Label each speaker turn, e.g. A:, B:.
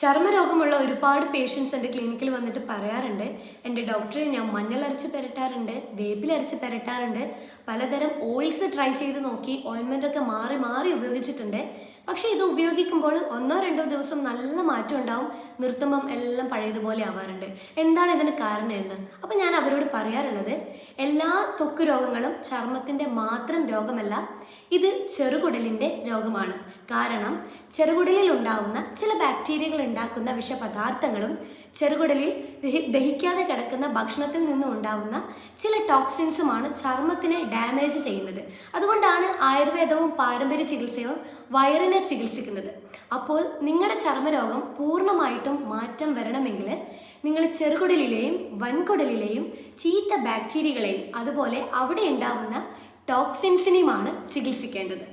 A: ചർമ്മരോഗമുള്ള ഒരുപാട് പേഷ്യൻസ് എന്റെ ക്ലിനിക്കിൽ വന്നിട്ട് പറയാറുണ്ട്. എന്റെ ഡോക്ടറെ ഞാൻ മഞ്ഞളരച്ച് പുരട്ടാറുണ്ട് വേപ്പിലരച്ച് പുരട്ടാറുണ്ട്. പലതരം ഓയിൽസ് ട്രൈ ചെയ്ത് നോക്കി ഓയിൻമെന്റൊക്കെ മാറി മാറി ഉപയോഗിച്ചിട്ടുണ്ട്. പക്ഷേ ഇത് ഉപയോഗിക്കുമ്പോൾ ഒന്നോ രണ്ടോ ദിവസം നല്ല മാറ്റം ഉണ്ടാവും. നിർത്തുമ്പം എല്ലാം പഴയതുപോലെ ആവാറുണ്ട്. എന്താണ് ഇതിന് കാരണം എന്ന്? അപ്പോൾ ഞാൻ അവരോട് പറയാറുള്ളത് എല്ലാ ത്വക്ക് രോഗങ്ങളും ചർമ്മത്തിന്റെ മാത്രം രോഗമല്ല ഇത് ചെറുകുടലിന്റെ രോഗമാണ്. കാരണം ചെറുകുടലിൽ ഉണ്ടാവുന്ന ചില ബാക്ടീരിയകൾ ഉണ്ടാക്കുന്ന വിഷപദാർത്ഥങ്ങളും ചെറുകുടലിൽ ദഹി- ദഹിക്കാതെ കിടക്കുന്ന ഭക്ഷണത്തിൽ നിന്നും ഉണ്ടാവുന്ന ചില ടോക്സിൻസുമാണ് ചർമ്മത്തിനെ ഡാമേജ് ചെയ്യുന്നത്. അതുകൊണ്ടാണ് ആയുർവേദവും പാരമ്പര്യ ചികിത്സയും വയറിനെ ചികിത്സിക്കുന്നത്. അപ്പോൾ നിങ്ങളുടെ ചർമ്മരോഗം പൂർണമായിട്ടും മാറ്റം വരണമെങ്കിൽ നിങ്ങൾ ചെറുകുടലിലെയും വൻകുടലിലെയും ചീത്ത ബാക്ടീരിയകളെയും അതുപോലെ അവിടെ ഉണ്ടാകുന്ന ടോക്സിൻസിനെയുമാണ് ചികിത്സിക്കേണ്ടത്.